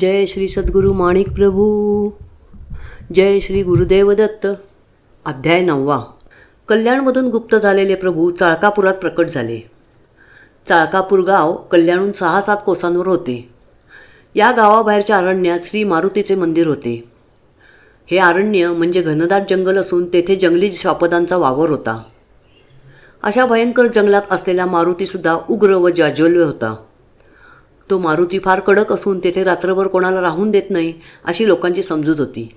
जय श्री सद्गुरू माणिक प्रभू. जय श्री गुरुदेव दत्त. अध्याय नववा. कल्याणमधून गुप्त झालेले प्रभू चाळकापुरात प्रकट झाले. चाळकापूर गाव कल्याणहून सहा सात कोसांवर होते. या गावाबाहेरच्या अरण्यात श्री मारुतीचे मंदिर होते. हे अरण्य म्हणजे घनदाट जंगल असून तेथे जंगली श्वापदांचा वावर होता. अशा भयंकर जंगलात असलेला मारुतीसुद्धा उग्र व जाज्वल्य होता. तो मारुती फार कडक असून तेथे रात्रभर कोणाला राहून देत नाही अशी लोकांची समजूत होती.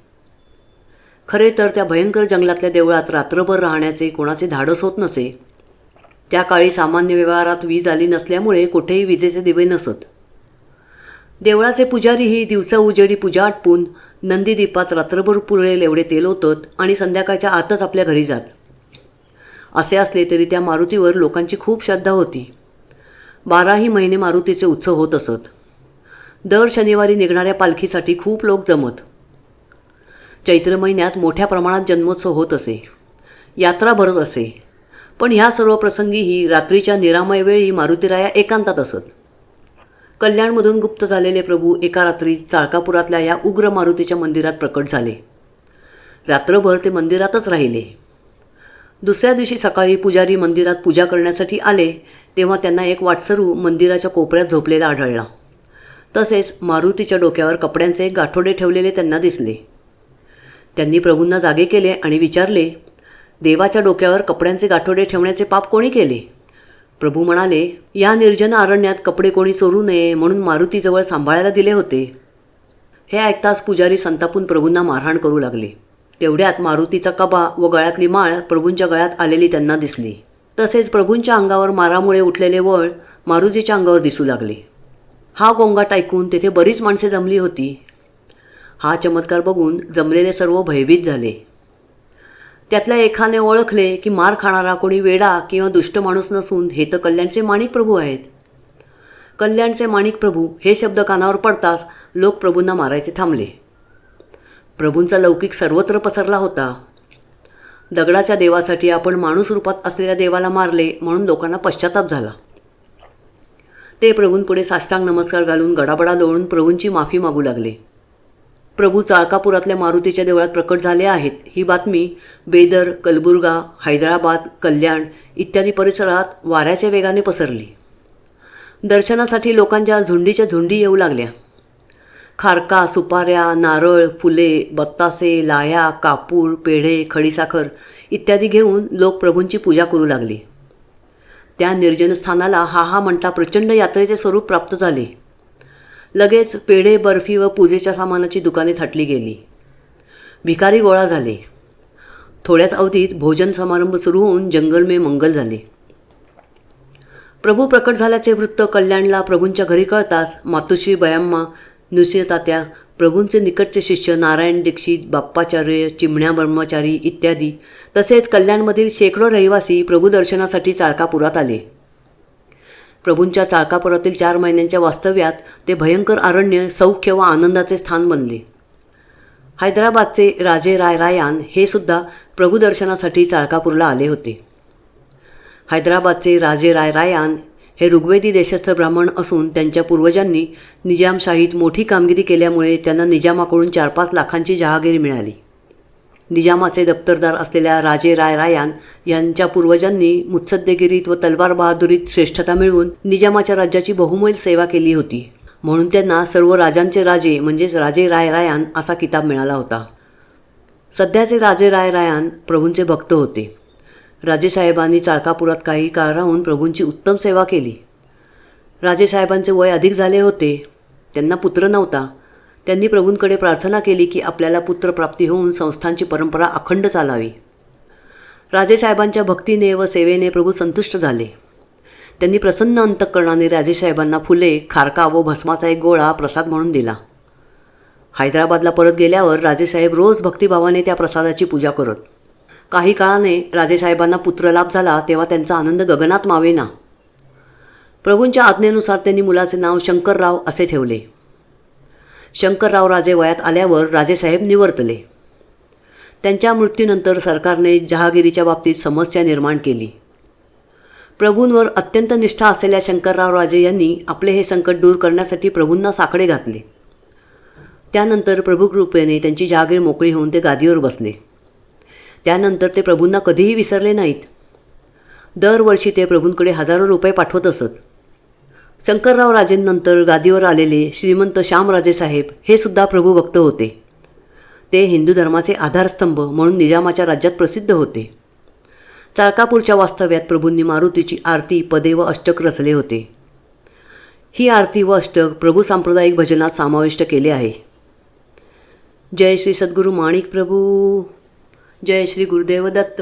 खरे तर त्या भयंकर जंगलातल्या देवळात रात्रभर राहण्याचे कोणाचे धाडस होत नसे. त्या काळी सामान्य व्यवहारात वीज आली नसल्यामुळे कुठेही विजेचे दिवे नसत. देवळाचे पुजारीही दिवसा उजेडी पूजा आटपून नंदीदीपात रात्रभर पुरेल एवढे तेल होतं आणि संध्याकाळच्या आतच आपल्या घरी जात. असे असले तरी त्या मारुतीवर लोकांची खूप श्रद्धा होती. बाराही महिने मारुतीचे उत्सव होत असत. दर शनिवारी निघणाऱ्या पालखीसाठी खूप लोक जमत. चैत्र महिन्यात मोठ्या प्रमाणात जन्मोत्सव होत असे. यात्रा भरत असे. पण ह्या सर्व प्रसंगीही रात्रीच्या निरामय वेळी मारुतीराया एकांतात असत. कल्याणमधून गुप्त झालेले प्रभू एका रात्री चाळकापुरातल्या या उग्र मारुतीच्या मंदिरात प्रकट झाले. रात्रभर ते मंदिरातच राहिले. दुसऱ्या दिवशी सकाळी पुजारी मंदिरात पूजा करण्यासाठी आले तेव्हा त्यांना एक वाटसरू मंदिराच्या कोपऱ्यात झोपलेला आढळला. तसेच मारुतीच्या डोक्यावर कपड्यांचे गाठोडे ठेवलेले त्यांना दिसले. त्यांनी प्रभूंना जागे केले आणि विचारले देवाच्या डोक्यावर कपड्यांचे गाठोडे ठेवण्याचे पाप कोणी केले? प्रभू म्हणाले या निर्जन अरण्यात कपडे कोणी चोरू नये म्हणून मारुतीजवळ सांभाळायला दिले होते. हे ऐकताच पुजारी संतापून प्रभूंना मारहाण करू लागले. तेवढ्यात मारुतीचा कबा व गळ्यातली माळ प्रभूंच्या गळ्यात आलेली त्यांना दिसली. तसेच प्रभूंच्या अंगावर मारामुळे उठलेले वळ मारुतीच्या अंगावर दिसू लागले. हा गोंगाट ऐकून तेथे बरीच माणसे जमली होती. हा चमत्कार बघून जमलेले सर्व भयभीत झाले. त्यातल्या एकाने ओळखले की मार खाणारा कोणी वेडा किंवा दुष्ट माणूस नसून हे तर कल्याणचे माणिक प्रभू आहेत. कल्याणचे माणिक प्रभू हे शब्द कानावर पडताच लोक प्रभूंना मारायचे थांबले. प्रभूंचा लौकिक सर्वत्र पसरला होता. दगडाच्या देवासाठी आपण माणूस रूपात असलेल्या देवाला मारले म्हणून लोकांना पश्चाताप झाला. ते प्रभूंपुढे साष्टांग नमस्कार घालून गडाबडा लोळून प्रभूंची माफी मागू लागले. प्रभू चाळकापुरातल्या मारुतीच्या देवळात प्रकट झाले आहेत. ही बातमी बेदर कलबुर्गा हैदराबाद कल्याण इत्यादी परिसरात वाऱ्याच्या वेगाने पसरली. दर्शनासाठी लोकांच्या झुंडीच्या झुंडी येऊ लागल्या. खारका सुपाऱ्या नारळ फुले बत्तासे लाया कापूर पेढे खडीसाखर इत्यादी घेऊन लोक प्रभूंची पूजा करू लागले. त्या निर्जनस्थानाला हा हा म्हणता प्रचंड यात्रेचे स्वरूप प्राप्त झाले. लगेच पेढे बर्फी व पूजेच्या सामानाची दुकाने थाटली गेली. भिकारी गोळा झाले. थोड्याच अवधीत भोजन समारंभ सुरू होऊन जंगलमे मंगल झाले. प्रभू प्रकट झाल्याचे वृत्त कल्याणला प्रभूंच्या घरी कळताच मातुश्री बयाम्मा नृसिंहतात्या प्रभूंचे निकटचे शिष्य नारायण दीक्षित बाप्पाचार्य चिमण्या ब्रह्मचारी इत्यादी तसेच कल्याणमधील शेकडो रहिवासी प्रभूदर्शनासाठी चाळकापुरात आले. प्रभूंच्या चाळकापुरातील चार महिन्यांच्या वास्तव्यात ते भयंकर अरण्य सौख्य व आनंदाचे स्थान बनले. हैदराबादचे राजे राय रायान हे सुद्धा प्रभूदर्शनासाठी चाळकापूरला आले होते. हैदराबादचे राजे राय रायान हे ऋग्वेदी देशस्थ ब्राह्मण असून त्यांच्या पूर्वजांनी निजामशाहीत मोठी कामगिरी केल्यामुळे त्यांना निजामाकडून चार पाच लाखांची जहागिरी मिळाली. निजामाचे दप्तरदार असलेल्या राजे राय रायान यांच्या पूर्वजांनी मुत्सद्देगिरीत व तलवार बहादुरीत श्रेष्ठता मिळवून निजामाच्या राज्याची बहुमोल सेवा केली होती. म्हणून त्यांना सर्व राजांचे राजे म्हणजेच राजे राय रायान असा किताब मिळाला होता. सध्याचे राजे राय रायान प्रभूंचे भक्त होते. राजेसाहेबांनी चाळकापुरात काही काळ राहून प्रभूंची उत्तम सेवा केली. राजेसाहेबांचे वय अधिक झाले होते. त्यांना पुत्र नव्हता. त्यांनी प्रभूंकडे प्रार्थना केली की आपल्याला पुत्रप्राप्ती होऊन संस्थांची परंपरा अखंड चालावी. राजेसाहेबांच्या भक्तीने व सेवेने प्रभू संतुष्ट झाले. त्यांनी प्रसन्न अंतकरणाने राजेसाहेबांना फुले खारका व भस्माचा एक गोळा प्रसाद म्हणून दिला. हैदराबादला परत गेल्यावर राजेसाहेब रोज भक्तिभावाने त्या प्रसादाची पूजा करत काही काळाने राजेसाहेबांना पुत्रलाभ झाला तेव्हा त्यांचा आनंद गगनात मावेना. प्रभूंच्या आज्ञेनुसार त्यांनी मुलाचे नाव शंकरराव असे ठेवले. शंकरराव राजे वयात आल्यावर राजेसाहेब निवर्तले. त्यांच्या मृत्यूनंतर सरकारने जहागिरीच्या बाबतीत समस्या निर्माण केली. प्रभूंवर अत्यंत निष्ठा असलेल्या शंकरराव राजे यांनी आपले हे संकट दूर करण्यासाठी प्रभूंना साकडे घातले. त्यानंतर प्रभू कृपेने त्यांची जहागीर मोकळी होऊन ते गादीवर बसले. त्यानंतर ते प्रभूंना कधीही विसरले नाहीत. दरवर्षी ते प्रभूंकडे हजारो रुपये पाठवत असत. शंकरराव राजेंनंतर गादीवर आलेले श्रीमंत श्यामराजे साहेब हे सुद्धा प्रभू भक्त होते. ते हिंदू धर्माचे आधारस्तंभ म्हणून निजामाच्या राज्यात प्रसिद्ध होते. चाळकापूरच्या वास्तव्यात प्रभूंनी मारुतीची आरती पदे व अष्टक रचले होते. ही आरती व अष्टक प्रभू सांप्रदायिक भजनात समाविष्ट केले आहे. जय श्री सद्गुरू माणिक प्रभू. जय श्री गुरुदेव दत्त.